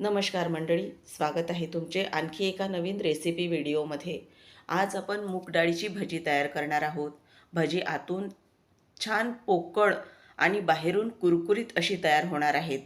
नमस्कार मंडळी स्वागत आहे तुमचे आणखी एका नवीन रेसिपी व्हिडिओमध्ये आज आपण मूग डाळीची भजी तयार करणार आहोत. भजी आतून छान पोकळ आणि बाहेरून कुरकुरीत अशी तयार होणार आहेत.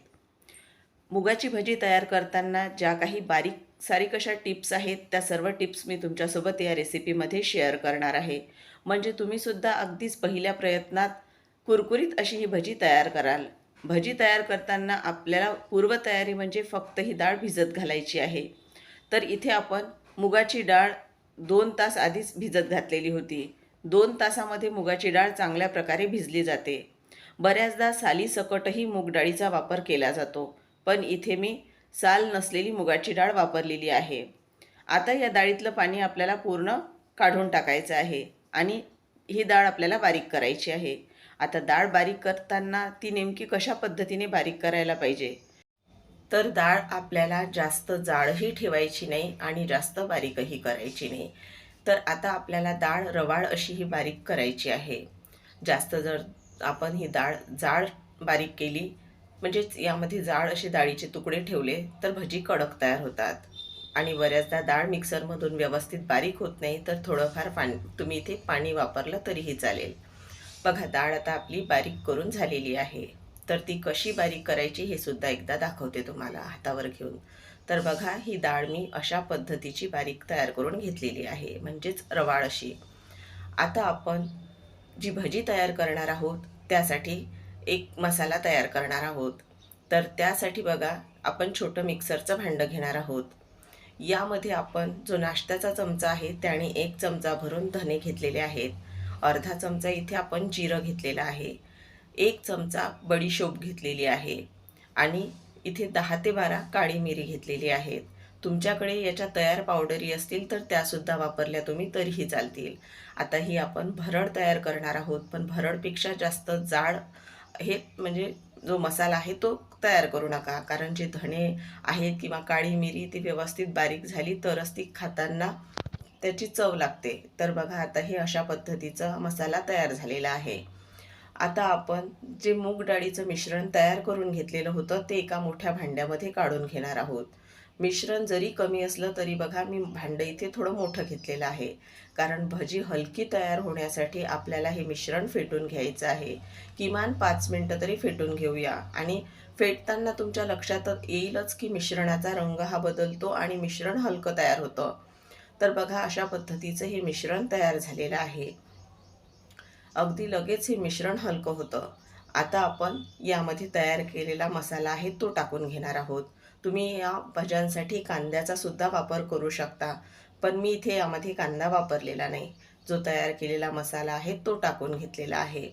मुगाची भजी तयार करताना ज्या काही बारीक सारीक अशा टिप्स आहेत त्या सर्व टिप्स मी तुमच्यासोबत या रेसिपीमध्ये शेअर करणार आहे. म्हणजे तुम्हीसुद्धा अगदीच पहिल्या प्रयत्नात कुरकुरीत अशी ही भजी तयार कराल. भजी तयार करताना आपल्याला पूर्वतयारी म्हणजे फक्त ही डाळ भिजत घालायची आहे. तर इथे आपण मुगाची डाळ दोन तास आधीच भिजत घातलेली होती. दोन तासामध्ये मुगाची डाळ चांगल्या प्रकारे भिजली जाते. बऱ्याचदा सालीसकटही मूग डाळीचा वापर केला जातो पण इथे मी साल नसलेली मुगाची डाळ वापरलेली आहे. आता या डाळीतलं पाणी आपल्याला पूर्ण काढून टाकायचं आहे आणि ही डाळ आपल्याला बारीक करायची आहे. आता डाळ बारीक करताना ती नेमकी कशा पद्धतीने बारीक करायला पाहिजे? तर डाळ आपल्याला जास्त जाडही ठेवायची नाही आणि जास्त बारीकही करायची नाही. तर आता आपल्याला डाळ रवाळ अशी ही बारीक करायची आहे. जास्त जर आपण ही डाळ जाड बारीक केली म्हणजेच यामध्ये जाड असे डाळीचे तुकडे ठेवले तर भजी कडक तयार होतात. आणि बऱ्याचदा डाळ मिक्सरमधून व्यवस्थित बारीक होत नाही तर थोडंफार पाणी तुम्ही इथे पाणी वापरलं तरीही चालेल. बघा डाळ आता आपली बारीक करून झालेली आहे. तर ती कशी बारीक करायची हे सुद्धा एकदा दाखवते तुम्हाला हातावर घेऊन. तर बघा ही डाळ मी अशा पद्धतीची बारीक तयार करून घेतलेली आहे म्हणजेच रवाळ अशी. आता आपण जी भजी तयार करणार आहोत त्यासाठी एक मसाला तयार करणार आहोत. तर त्यासाठी बघा आपण छोटं मिक्सरचं भांडं घेणार आहोत. यामध्ये आपण जो नाश्त्याचा चमचा आहे त्याने एक चमचा भरून धने घेतलेले आहेत. अर्धा चमचा इथे आपण जिरं घेतलेलं आहे. एक चमचा बडीशोप घेतलेली आहे आणि इथे दहा ते बारा काळी मिरी घेतलेली आहेत. तुमच्याकडे याच्या तयार पावडरी असतील तर त्यासुद्धा वापरल्या तुम्ही तरीही चालतील. आता ही आपण भरड तयार करणार आहोत पण भरडपेक्षा जास्त जाड हे म्हणजे जो मसाला आहे तो तयार करू नका कारण जे धणे आहेत किंवा काळी मिरी ती व्यवस्थित बारीक झाली तरच ती खाताना त्याची चव लागते. तर बघा आता हे अशा पद्धतीचा मसाला तयार झालेला आहे. आता आपण जे मूग डाळीचं मिश्रण तयार करून घेतलेलं होतं ते एका मोठ्या भांड्यामध्ये काढून घेणार आहोत. मिश्रण जरी कमी असलं तरी बघा मी भांडं इथे थोडं मोठं घेतलेलं आहे. कारण भजी हलकी तयार होण्यासाठी आपल्याला हे मिश्रण फेटून घ्यायचं आहे. किमान पाच मिनटं तरी फेटून घेऊया. आणि फेटताना तुमच्या लक्षात येईलच की मिश्रणाचा रंग हा बदलतो आणि मिश्रण हलकं तयार होतं. तर बघा अशा पद्धतीचं हे मिश्रण तयार झालेलं आहे. अगदी लगेच हे मिश्रण हलकं होतं. आता आपण यामध्ये तयार केलेला मसाला आहे तो टाकून घेणार आहोत. तुम्ही या भज्यांसाठी कांद्याचा सुद्धा वापर करू शकता पण मी इथे यामध्ये कांदा वापरलेला नाही. जो तयार केलेला मसाला आहे तो टाकून घेतलेला आहे.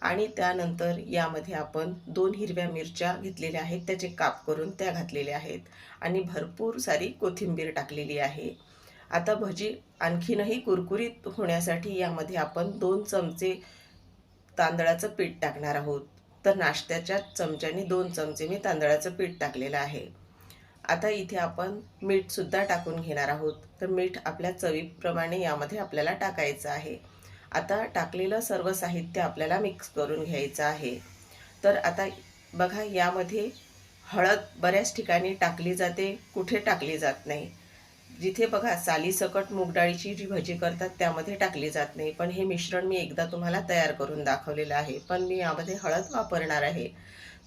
आणि त्यानंतर यामध्ये आपण दोन हिरव्या मिरच्या घेतलेल्या आहेत त्याचे काप करून त्या घातलेल्या आहेत. आणि भरपूर सारी कोथिंबीर टाकलेली आहे. आता भजी आणखीनही कुरकुरीत होण्यासाठी यामध्ये आपण दोन चमचे तांदळाचं पीठ टाकणार आहोत. तर नाश्त्याच्या चमच्याने दोन चमचे मी तांदळाचं पीठ टाकलेलं आहे. आता इथे आपण मीठसुद्धा टाकून घेणार आहोत. तर मीठ आपल्या चवीप्रमाणे यामध्ये आपल्याला टाकायचं आहे. आता टाकलेलं सर्व साहित्य आपल्याला मिक्स करून घ्यायचं आहे. तर आता बघा यामध्ये हळद बऱ्याच ठिकाणी टाकली जाते कुठे टाकली जात नाही. जिथे बघा सालीसकट मूगडाळीची जी भजी करतात त्यामध्ये टाकली जात नाही. पण हे मिश्रण मी एकदा तुम्हाला तयार करून दाखवलेलं आहे. पण मी यामध्ये हळद वापरणार आहे.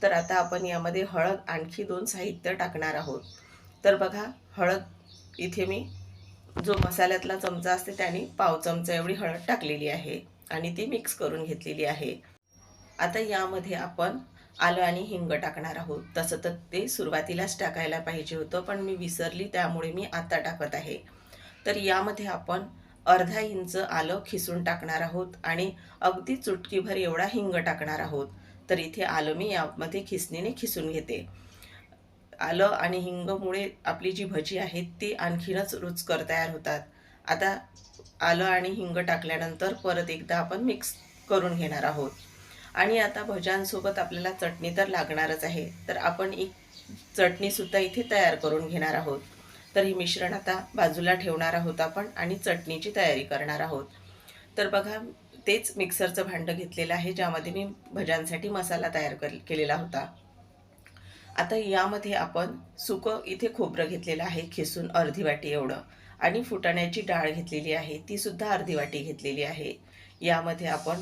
तर आता आपण यामध्ये हळद आणखी दोन साहित्य टाकणार आहोत. तर बघा हळद इथे मी जो मसाल्यातला चमचा असते त्याने पाव चमचा एवढी हळद टाकलेली आहे आणि ती मिक्स करून घेतलेली आहे. आता यामध्ये आपण आलं आणि हिंग टाकणार आहोत. तसं तर ते सुरुवातीलाच टाकायला पाहिजे होतं पण मी विसरली त्यामुळे मी आता टाकत आहे. तर यामध्ये आपण अर्धा इंच आलं खिसून टाकणार आहोत आणि अगदी चुटकीभर एवढा हिंग टाकणार आहोत. तर इथे आलं मी यामध्ये खिसणीने खिसून घेते. आलं आणि हिंगमुळे आपली जी भजी आहे ती आणखीनच रुचकर तयार होतात. आता आलं आणि हिंग टाकल्यानंतर परत एकदा आपण मिक्स करून घेणार आहोत. आणि आता भज्यांसोबत आपल्याला चटणी तर लागणारच आहे. तर आपण एक चटणीसुद्धा इथे तयार करून घेणार आहोत. तर हे मिश्रण आता बाजूला ठेवणार आहोत आपण आणि चटणीची तयारी करणार आहोत. तर बघा तेच मिक्सरचं भांडं घेतलेलं आहे ज्यामध्ये मी भज्यांसाठी मसाला तयार कर केलेला होता. आता यामध्ये आपण सुकं इथे खोबरं घेतलेलं आहे खिसून अर्धी वाटी एवढं. आणि फुटाण्याची डाळ घेतलेली आहे ती सुद्धा अर्धी वाटी घेतलेली आहे. यामध्ये आपण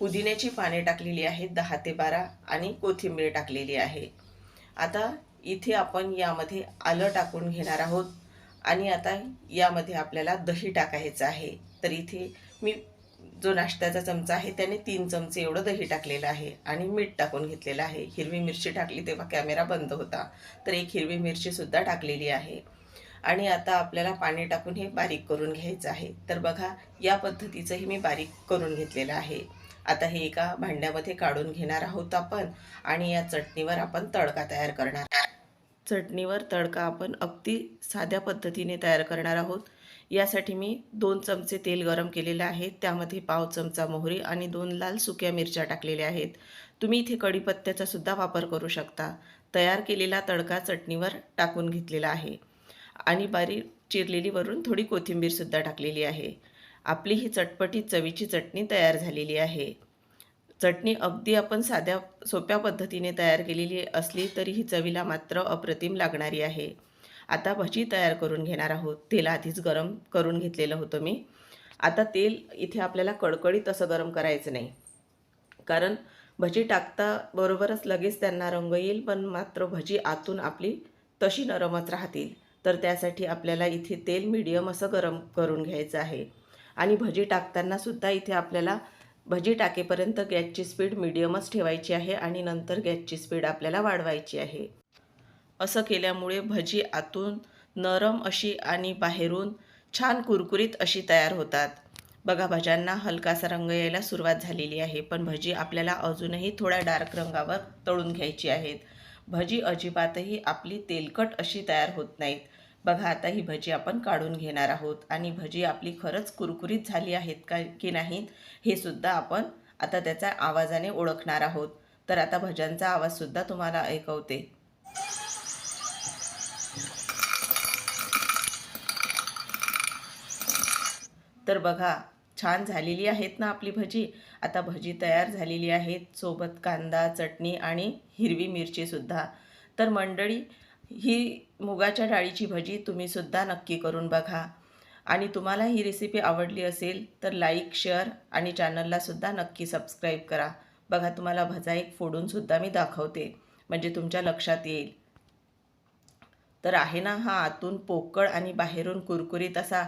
पुदिन्याची पाने टाकलेली आहेत दहा ते बारा आणि कोथिंबीर टाकलेली आहे. आता इथे आपण यामध्ये आलं टाकून घेणार आहोत. आणि आता यामध्ये आपल्याला दही टाकायचं आहे. तर इथे मी जो नाश्त्याचा चमचा आहे त्याने तीन चमचे एवढं दही टाकलेलं आहे. आणि मीठ टाकून घेतलेलं आहे. हिरवी मिरची टाकली तेव्हा कॅमेरा बंद होता. तर एक हिरवी मिरचीसुद्धा टाकलेली आहे. आणि आता आपल्याला पाणी टाकून हे बारीक करून घ्यायचं आहे. तर बघा या पद्धतीचंही मी बारीक करून घेतलेलं आहे. आता हे एका भांड्यामध्ये काढून घेणार आहोत आपण आणि या चटणीवर आपण तडका तयार करणार. चटणीवर तडका आपण अगदी साध्या पद्धतीने तयार करणार आहोत. यासाठी मी दोन चमचे तेल गरम केलेलं आहे. त्यामध्ये पाव चमचा मोहरी आणि दोन लाल सुक्या मिरच्या टाकलेल्या आहेत. तुम्ही इथे कढीपत्त्याचा सुद्धा वापर करू शकता. तयार केलेला तडका चटणीवर टाकून घेतलेला आहे. आणि बारीक चिरलेली वरून थोडी कोथिंबीरसुद्धा टाकलेली आहे. आपली ही चटपटी चवीची चटणी तयार झालेली आहे. चटणी अगदी आपण साध्या सोप्या पद्धतीने तयार केलेली असली तरी ही चवीला मात्र अप्रतिम लागणारी आहे. आता भजी तयार करून घेणार आहोत. तेल आधीच गरम करून घेतलेलं होतं मी. आता तेल इथे आपल्याला कडकडीत असं गरम करायचं नाही. कारण भजी टाकता बरोबरच लगेच त्यांना रंग येईल पण मात्र भजी आतून आपली तशी नरमच राहतील. तर त्यासाठी आपल्याला इथे तेल मीडियम असं गरम करून घ्यायचं आहे. आणि भजी टाकताना सुद्धा इथे आपल्याला भजी टाकेपर्यंत गॅसची स्पीड मिडियमच ठेवायची आहे आणि नंतर गॅसची स्पीड आपल्याला वाढवायची आहे. असं केल्यामुळे भजी आतून नरम अशी आणि बाहेरून छान कुरकुरीत अशी तयार होतात. बघा भज्यांना हलकासा रंग यायला सुरुवात झालेली आहे पण भजी आपल्याला अजूनही थोड्या डार्क रंगावर तळून घ्यायची आहेत. भजी अजिबातही आपली तेलकट अशी तयार होत नाहीत. बघा आता ही भजी आपण काढून घेणार आहोत. आणि भजी आपली खरंच कुरकुरीत झाली आहेत का की नाहीत हे सुद्धा आपण आता त्याच्या आवाजाने ओळखणार आहोत. तर आता भज्यांचा आवाजसुद्धा तुम्हाला ऐकवते. तर बघा छान झालेली आहेत ना आपली भजी? आता भजी तयार झालेली आहेत. सोबत कांदा चटणी आणि हिरवी मिरचीसुद्धा तर मंडळी ही मुगाच्या डाळीची भजी तुम्हीसुद्धा नक्की करून बघा. आणि तुम्हाला ही रेसिपी आवडली असेल तर लाईक शेअर आणि चॅनललासुद्धा नक्की सबस्क्राईब करा. बघा तुम्हाला भजा एक फोडूनसुद्धा मी दाखवते. म्हणजे तुमच्या लक्षात येईल. तर आहे ना हा आतून पोकळ आणि बाहेरून कुरकुरीत असा.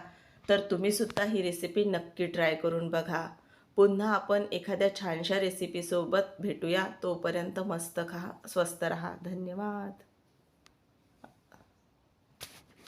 तर तुम्हीसुद्धा ही रेसिपी नक्की ट्राय करून बघा. पुन्हा आपण एखाद्या छानशा रेसिपीसोबत भेटूया. तोपर्यंत मस्त खा स्वस्त रहा. धन्यवाद.